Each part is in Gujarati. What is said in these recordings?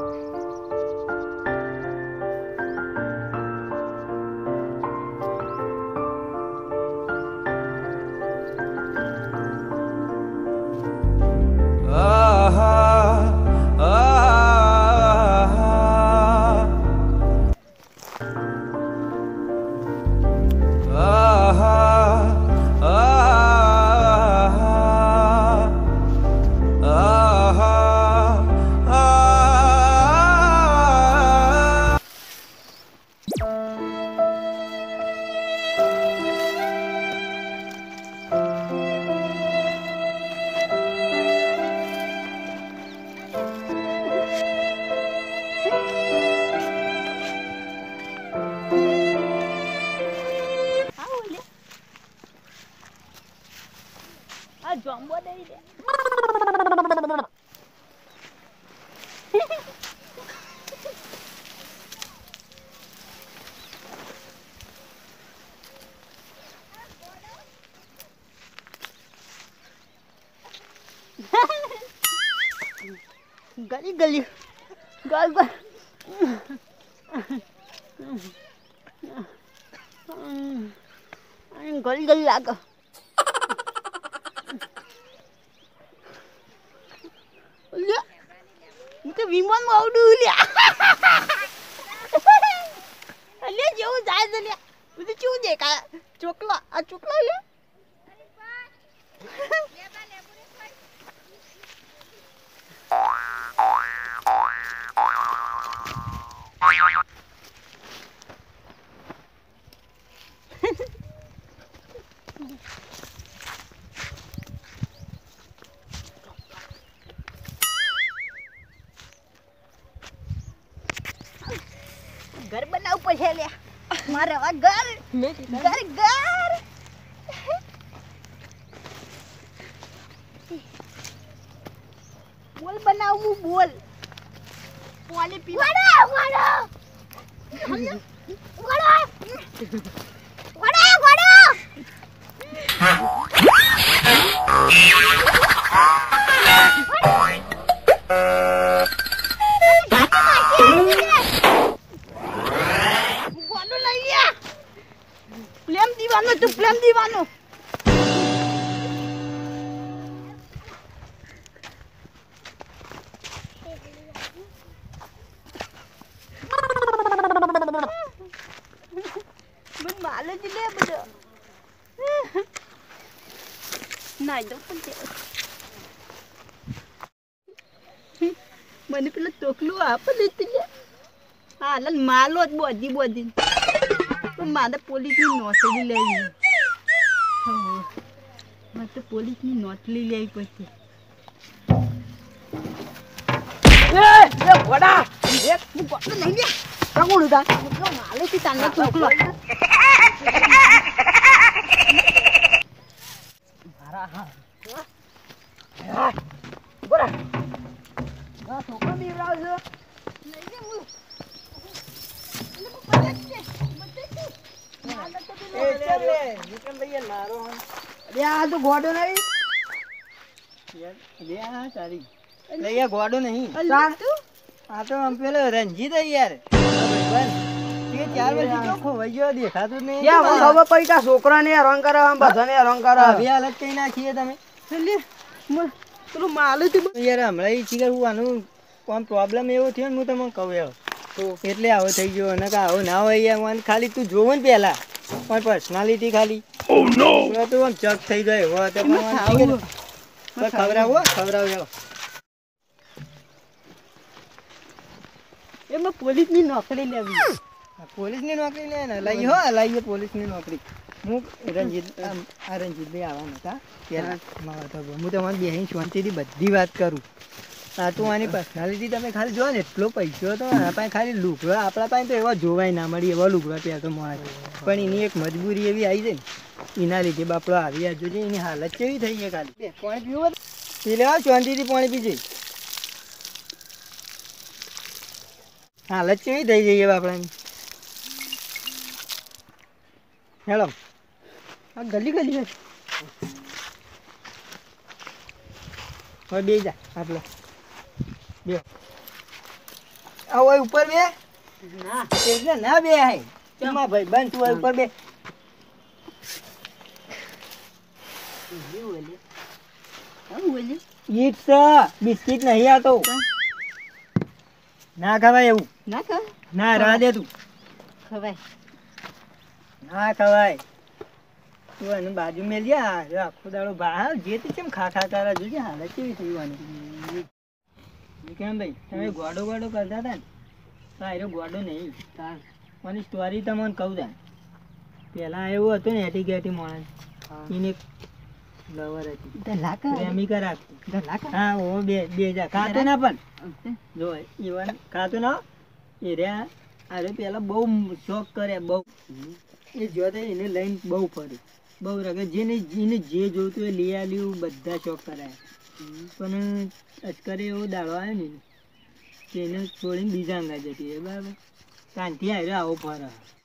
આવું ગલી ગલી ગલ ગલ ગલી ગલી લાગે લ્યા હું તો વિમાનમાં આવડું લ્યા અલ્યા જેવું જાય છે લ્યા બધું કેવું દેખાય ચોકલા આ ચોકલા લ્યા ઘર બનાવવું પડશે લ્યા મારે આ ઘર ઘર ઘર. બોલ બનાવવું બોલ. પાણી પીવા. વડો વડો વડો નાઈ દો પણ તે મને પેલું તોકલું આપે લેતી લે હા માલો જ બોધી બોધી પણ મારે પોલીસની નોટલી લેવી મારે તો પોલીસની નોટલી લેવી પડશે વડા નહીં લે કોણ હતા માલે થી બોરા આ છોકરો બીવડાવ છો એ ચાલ લે વિક્રમ ભાઈ નારો અરે આ તો ગોડો નહીં. આ તો આમ પેલો રંજીત યાર. તો ખોવાઈ ગયો દેખાતું જ નહીં. યા મને ખબર પડી કે આ છોકરાને હેરાન કરે આમ બધાને હેરાન કરે આવી હાલત કઈ નાખીએ તમે. પેલું માલે થી યાર હમણાં ઈ શીખર હું આનું આમ પ્રોબ્લેમ એવો થયો ને હું તમને કહું એવો. એટલે આવો થઈ ગયો અને આવો ના હોય યાર ખાલી તું જોવો ને પેલા પણ પર્સનાલિટી ખાલી. પૂરો તો આમ ચક થઈ ગયો એવો હતો પણ ખવડાવો એવો એમાં પોલીસની નોકરી લેવી. પોલીસની નોકરી ને, લઈ હો લઈએ પોલીસની નોકરી. હું રંજીત આ રંજીતભાઈ આવવાના હતા. ત્યારે મારા તો હું તમારી બેહીન શાંતિથી બધી વાત કરું. આ તો આની પર્સનાલિટી તમે ખાલી જો ને, એટલો પૈસો તો આ પાસે ખાલી લુગડો, આપણા પાસે તો એવા જોવાય ના મળી, એવા લુગડા પહેરતો મળે પણ એની એક મજબૂરી એવી આવી જાય ને, એના લીધે બાપડો આવી આ છે એની હાલત કેવી થઈ છે ખાલી. પાણી પીવું પી લેવા, શાંતિથી પાણી પીજે. હાલત કેવી થઈ જઈએ બાપડાની? હેલો આ ગલી ગલી છે. હવે બે જા આપણે. બે. આ ઉપર બે? ના. એટલે ના બે હે. ચમા. ભાઈ બંધ તું ઉપર બે. ઈટ બિસ્કિટ નહીં આતો ના ખવાય એવું. ના ખવાય? ના રાહ દે તું. ખવાય. ના ખવાય તું એને બાજુ જો આખો દાડો બહાર જે તે કેમ ખા ખા તારા જોજે હાલત કેવી થઈ વાની? કેમ ભાઈ તમે ગોડો ગોડો કરતા હતા ને? તો ગોડો નહીં તાર. મને સ્ટોરી તમને કહું તા પેલા એવું હતું ને એટી ગેટી માણસ. એને લવર હતી. પ્રેમિકા રાખતી હા ઓ બે બે જા ખાતો ના પણ. જો ઈવન ખાતો ના. એ રહ્યા. અરે પેલા બહુ શોખ કરે બહુ. એ જોતે એને લઈને બહુ ફરી. બહુ રગે. જેને જેને જે જોતું એ લઈ આવ્યું, બધા શોખ કરાય. પણ અચકરે એવો દાડો આવ્યો ને એને છોડીને બીજા અંગા જતી બરાબર. શાંતિ આવ્યો આવો ફરે.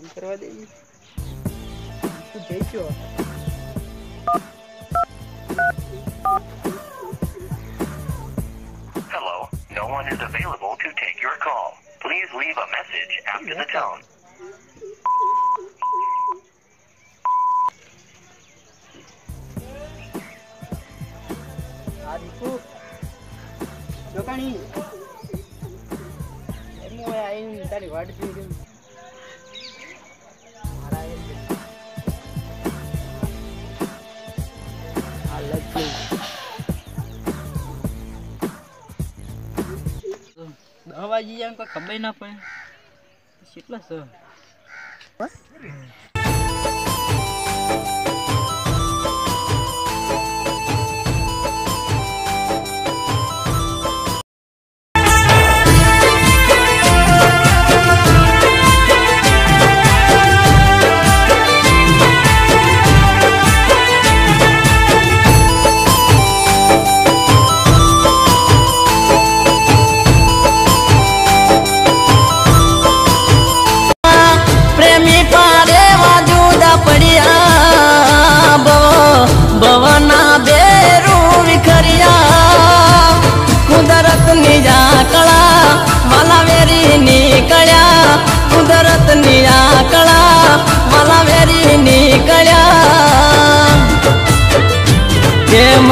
Vamos dele. Ó. Hello, no one is available to take your call. Please leave a message after the tone. Adiku, Dokani, Emu, I am very hard to do. દસ વાગી જાય કોઈ ખબર ના પડે. કેટલા છે?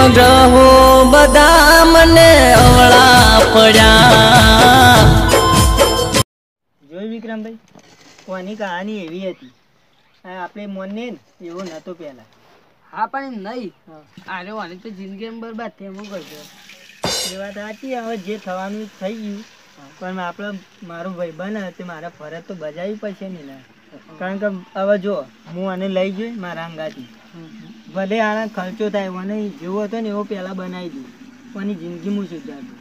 ગ્રહો બધા મને અવળા પડ્યા. જોયું વિક્રમભાઈ? કોની કહાની એવી હતી? આપણે મોને ને એવો નતો પહેલા. હા પણ એમ નહીં. હા. આરે વાની તો જિંદગી બરબાદ થઈ એમ કરજો એ વાત સાચી હવે જે થવાનું થઈ ગયું પણ આપણે મારો ભાઈબંધ તે મારા ફરજ તો બજાવી પડશે ને. કારણ કે હવે જો હું આને લઈ જઈ મારા અંગાથી. ભલે આને ખર્ચો થાય. મને જેવો હતો ને એવો પહેલાં બનાવી દઉં. પણ એની જિંદગી હું સુધારું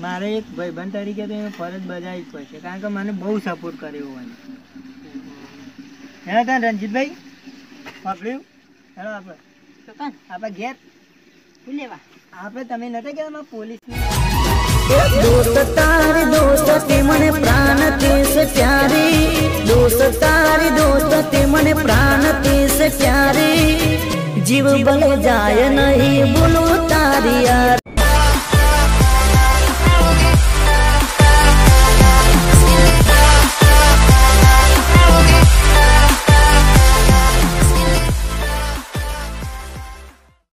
મારે એક ભાઈબંધ તરીકે તો એને ફરજ બજાવી જ પડશે. કારણ કે મને બહુ સપોર્ટ કર્યો મને હેલો ત્યાં રણજીતભાઈ? પકડ્યું? હેલો આપણે. આપણે ઘેર? લેવા? આપણે તમે નતા ગયા એમાં પોલીસ દોસ્ત તારી દોસ્તી મને પ્રાણ દેશ પ્યારી. દોસ્ત તારી દોસ્તી મને પ્રાણ છે પ્યારી જીવ બલ જાય નહીં બોલું તારી યાર.